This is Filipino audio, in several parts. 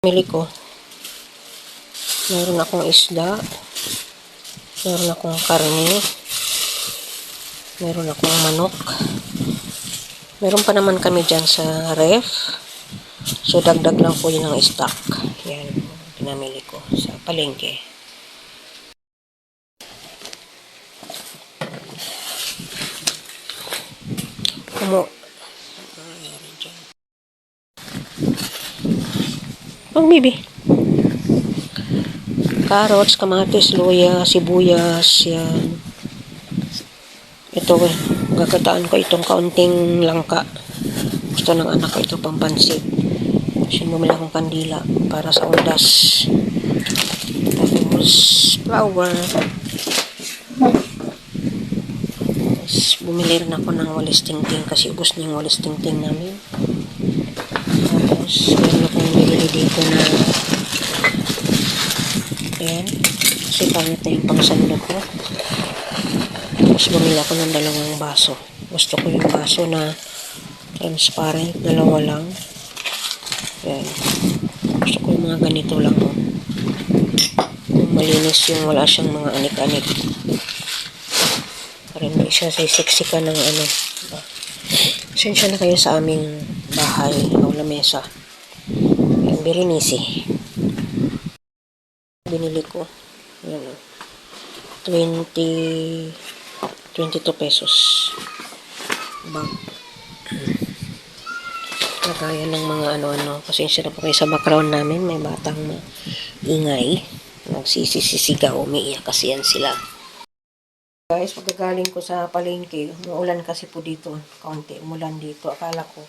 Mili ko. Meron akong isda. Meron akong karne. Meron akong manok. Meron pa naman kami dyan sa ref. So, dagdag lang po yun ng stock. Yan. Pinamili ko sa palengke. Kumo. Ayan, dyan. Oh, baby. Carrots, kamatis, luya, sibuyas, yan. Ito, eh, gagataan ko itong kaunting langka. Gusto ng anak ko ito pampansit. Kasi bumili akong kandila para sa undas. Tapos, flour. Tapos, bumili rin ako ng walis tingting kasi ubos na yung walis tingting namin. Tapos, dito na ayan. Kasi pangit na yung pangsando ko. Tapos, bumili ako ng dalawang baso. Gusto ko yung baso na transparent, dalawa lang. Ayan. Gusto ko yung mga ganito lang. Oh. Yung malinis yung wala siyang mga anik-anik. Para hindi siya ka ng ano. diba? Pasensya na kayo sa aming bahay o lamesa. Birinisi. Binili ko. Ayan o. 20 22 pesos. Bag. Kagaya ng mga ano-ano. Pasensya na po kayo sa background namin. May batang ingay. Nagsisisigaw. Umiiyak kasi yan sila. Guys, pagkagaling ko sa palengke, umuulan kasi po dito. Kaunti umulan dito. Akala ko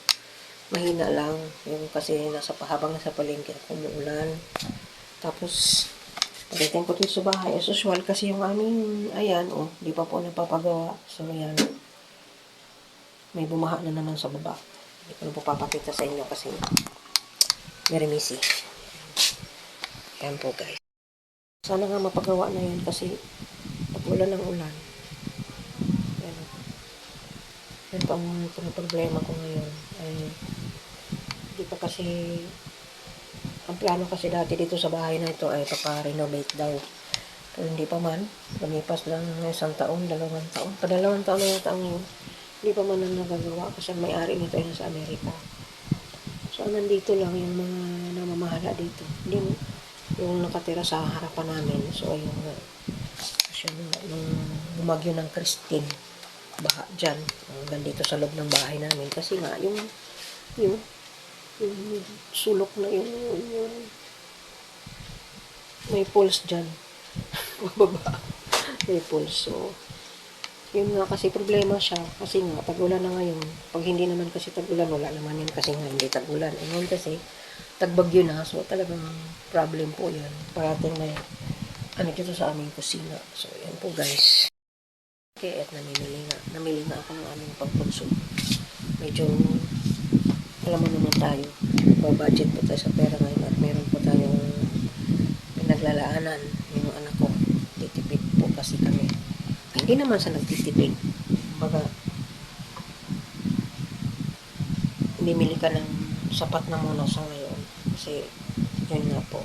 mahina lang. Yung kasi nasa pahabang nasa palengke ako umuulan. Tapos, pagdating ko dito sa bahay, as usual kasi yung aming, ayan, oh, di pa po napapagawa. So, ayan. May bumaha na naman sa baba. Hindi ko na po papakita sa inyo kasi very messy. Ayan po guys. Sana nga mapagawa na yun kasi pag-ulan ng ulan. Ayan. Yan pa ang problema ko ngayon. Ay, pa kasi ang plano kasi dati dito sa bahay na ito ay papa-renovate daw. Pero hindi pa man. Lumipas lang ng isang taon, dalawang taon. Padalawang taon na yung taong yun. Hindi pa man ang nagagawa kasi ang may-ari nito ay nasa Amerika. So, nandito lang yung mga namamahala dito. Hindi mo- yung nakatira sa harapan namin. So, ayun nga. Kasi yung bumagyo ng Christine, baha dyan. Hanggang dito sa loob ng bahay namin. Kasi nga, yung, yung, yung sulok na yung, yung may pulse dyan. Bababa. may pulse. So, yun nga kasi problema siya. Kasi nga, tag-ulan na ngayon. Pag hindi naman kasi tag-ulan, wala naman yan kasi nga hindi tag-ulan. Eh, ngayon kasi, tagbagyo na. So, talagang problem po yan. Parating may ano dito sa aming kusina. So, yan po guys. Okay, at namimili nga. Namili nga ako ng aming pagpunso. Medyo, alam mo naman tayo, babudget po tayo sa pera ngayon at meron po tayong pinaglalaanan yung anak ko. Titipid po kasi kami. Hindi naman sa nagtitipid. Baga, bimili ka ng sapat na muna sa ngayon. Kasi, yun nga po.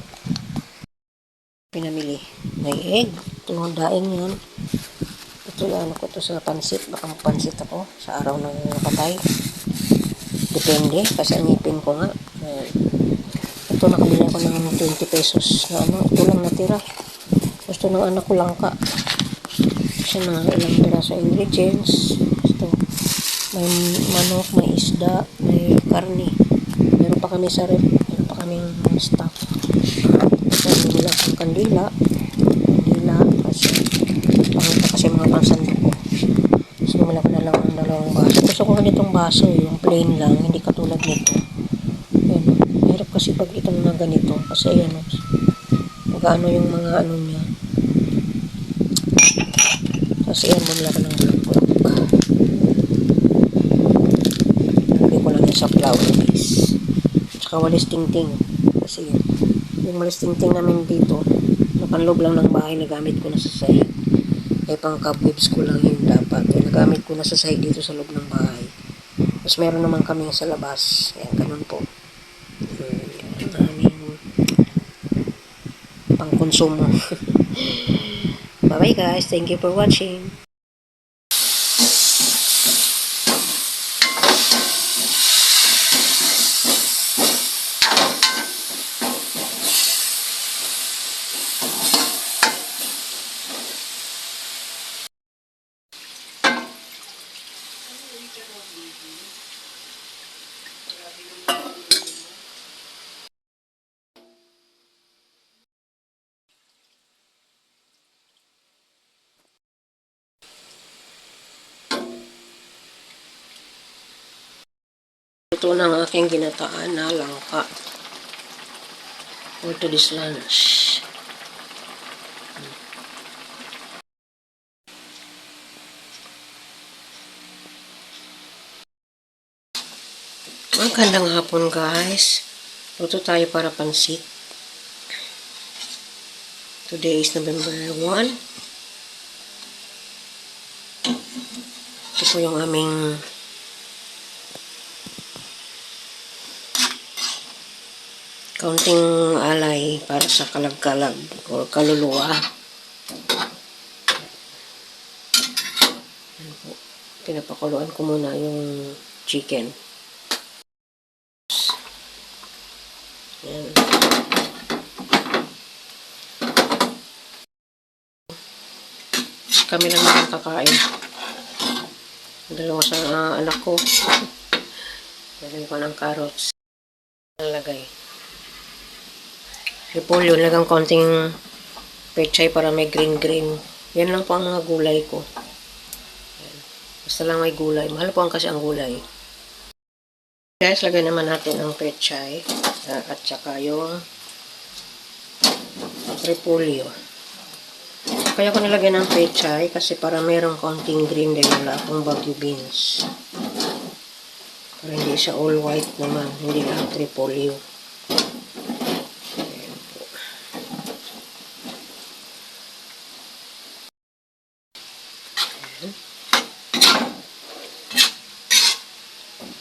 Pinamili. May egg. Ito, daing yan. Ito ano ko to sa pansit. Baka magpansit ako sa araw ng patay. Depende. Kasi ang ngipin ko nga. eh, ito nakabili ako ng 20 pesos na ano. Ito lang natira. Gusto ng anak ko lang ka. Kasi mga ilang piraso ingredients. Ito. May manok, may isda, may karni. Meron pa kami sa rep. Meron pa kaming stock. Ito, bumila akong kandila. Kandila. Kasi, pangit pa kasi mga pansando ko. Tapos bumila ko na lang ng dalawang baso. Gusto ko ganitong baso, yung plain lang. Hindi katulad nito. Ayan. Mahirap kasi pag itong na ganito. Kasi ayan, magano yung mga ano niya. Kasi ayan, bumila ko ng bulok-bulok. Lagay ko lang sa flour base. Tsaka walis tingting. Kasi yun. Yung walis tingting namin dito, napanloob lang ng bahay, nagamit ko na sa sahig. Eh, pang cobwebs ko lang yun dapat ginagamit ko na sa sahig dito sa loob ng bahay. Tapos meron naman kami sa labas. Ayan, ganun po. Ayan, aming pang-consumo. Bye-bye guys. Thank you for watching. Na ang aking ginataan na langka. For today's lunch. Magandang hapon guys. Luto tayo para pansit. Today is November 1. Ito po yung aming kaunting alay para sa kalag-kalag o kaluluwa. Ayan po. Pinapakuluan ko muna yung chicken. Ayan. Kami lang naman kakain. Dalawa sa ah, anak ko. Lagyan ko ng carrots. Nalagay. Repolyo, lagang konting pechay para may green-green. Yan lang po ang mga gulay ko. Yan. Basta lang may gulay. Mahal po ang kasi ang gulay. Guys, lagay naman natin ang pechay ah, at saka yung repolyo. Kaya ko nilagay ng pechay kasi para merong konting green dahil wala akong bagyo beans. Para hindi siya all white naman. Hindi lahat repolyo.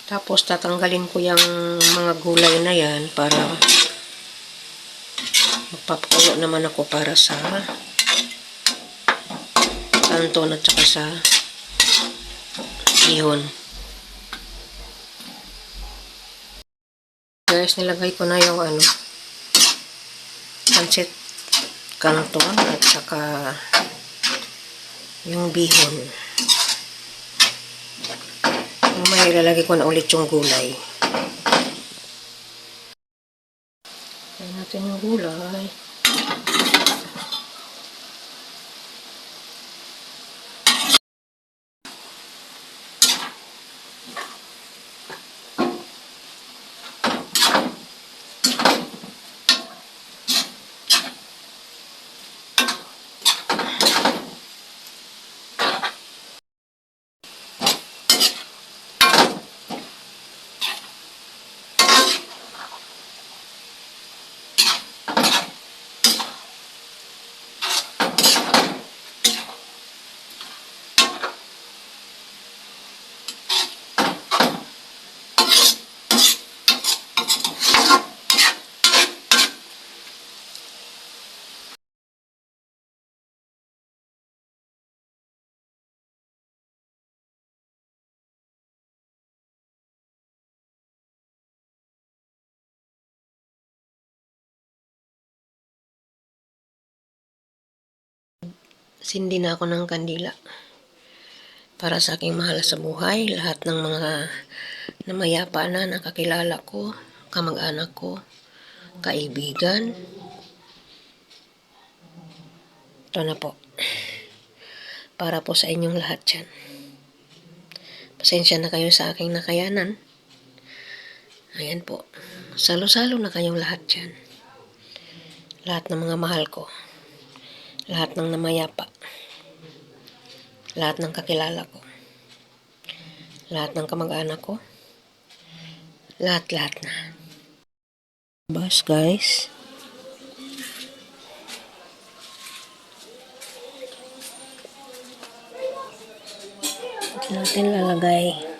Tapos tatanggalin ko yung mga gulay na yan para magpapakulo naman ako para sa kanton at saka sa ihon. Guys, nilagay ko na yung ano pancit kanton at saka yung bihon. Mamaya ilalagay ko na ulit yung gulay. Ayan natin yung gulay. Sindi na ako ng kandila. Para sa aking mahal sa buhay, lahat ng mga namayapa na nakakilala ko, kamag-anak ko, kaibigan. Ito na po. Para po sa inyong lahat yan. Pasensya na kayo sa aking nakayanan. Ayan po. Salo-salo na kayong lahat yan. Lahat ng mga mahal ko. Lahat ng namayapa. Lahat ng kakilala ko. Lahat ng kamag-anak ko. Lahat-lahat na. Bas, guys. Natin lalagay.